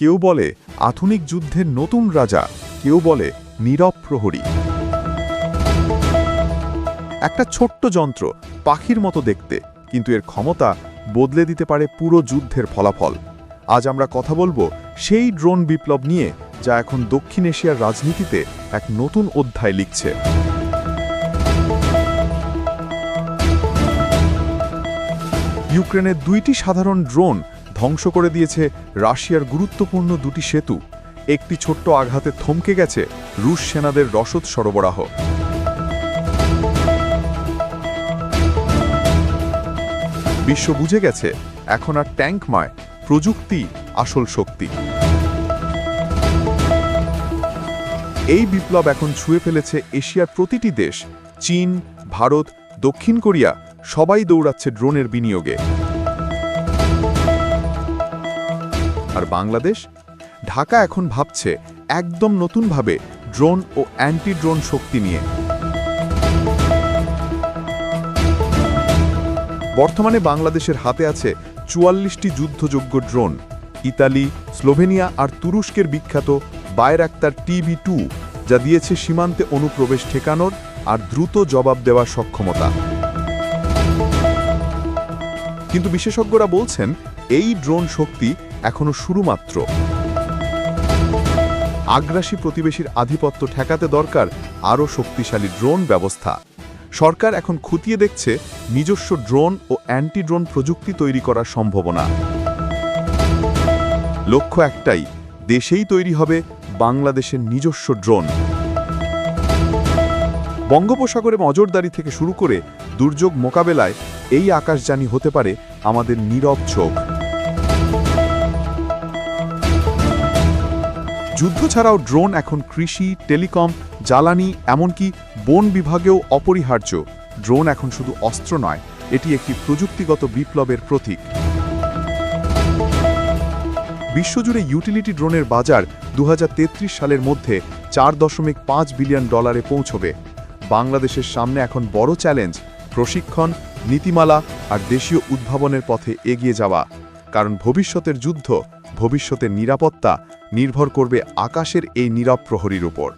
কেউ বলে আধুনিক যুদ্ধের নতুন রাজা, কেউ বলে নীরব প্রহরী। একটা ছোট্ট যন্ত্র পাখির মতো দেখতে, কিন্তু এর ক্ষমতা বদলে দিতে পারে পুরো যুদ্ধের ফলাফল। আজ আমরা কথা বলব সেই ড্রোন বিপ্লব নিয়ে, যা এখন দক্ষিণ এশিয়ার রাজনীতিতে এক নতুন অধ্যায় লিখছে। ইউক্রেনের দুইটি সাধারণ ড্রোন ধ্বংস করে দিয়েছে রাশিয়ার গুরুত্বপূর্ণ দুটি সেতু। একটি ছোট্ট আঘাতে থমকে গেছে রুশ সেনাদের রসদ সরবরাহ। বিশ্ব বুঝে গেছে, এখন আর ট্যাঙ্কময় প্রযুক্তি আসল শক্তি। এই বিপ্লব এখন ছুঁয়ে ফেলেছে এশিয়ার প্রতিটি দেশ। চীন, ভারত, দক্ষিণ কোরিয়া সবাই দৌড়াচ্ছে ড্রোনের বিনিয়োগে। আর বাংলাদেশ? ঢাকা এখন ভাবছে একদম নতুনভাবে ড্রোন ও অ্যান্টি ড্রোন শক্তি নিয়ে। বর্তমানে বাংলাদেশের হাতে আছে চুয়াল্লিশটি যুদ্ধযোগ্য ড্রোন, ইতালি, স্লোভেনিয়া আর তুরস্কের বিখ্যাত বায়রাক্তার টিভি টু, যা দিয়েছে সীমান্তে অনুপ্রবেশ ঠেকানোর আর দ্রুত জবাব দেওয়ার সক্ষমতা। কিন্তু বিশেষজ্ঞরা বলছেন, এই ড্রোন শক্তি এখনও শুরুমাত্র। আগ্রাসী প্রতিবেশীর আধিপত্য ঠেকাতে দরকার আরও শক্তিশালী ড্রোন ব্যবস্থা। সরকার এখন খুঁটিয়ে দেখছে নিজস্ব ড্রোন ও অ্যান্টি ড্রোন প্রযুক্তি তৈরি করার সম্ভাবনা। লক্ষ্য একটাই, দেশেই তৈরি হবে বাংলাদেশের নিজস্ব ড্রোন। বঙ্গোপসাগরে নজরদারি থেকে শুরু করে দুর্যোগ মোকাবেলায় এই আকাশযানী হতে পারে আমাদের নীরব চোখ। যুদ্ধ ছাড়াও ড্রোন, এখন কৃষি, টেলিকম, জ্বালানি, এমনকি বন বিভাগেও অপরিহার্য। ড্রোন এখন শুধু অস্ত্র নয়, এটি একটি প্রযুক্তিগত বিপ্লবের প্রতীক। বিশ্বজুড়ে ইউটিলিটি ড্রোনের বাজার দু হাজার তেত্রিশ সালের মধ্যে চার দশমিক পাঁচ বিলিয়ন ডলারে পৌঁছবে। বাংলাদেশের সামনে এখন বড় চ্যালেঞ্জ, প্রশিক্ষণ, নীতিমালা আর দেশীয় উদ্ভাবনের পথে এগিয়ে যাওয়া। কারণ ভবিষ্যতের যুদ্ধ ভবিষ্যতের নিরাপত্তা নির্ভর করবে আকাশের এই নিরব প্রহরীর উপর।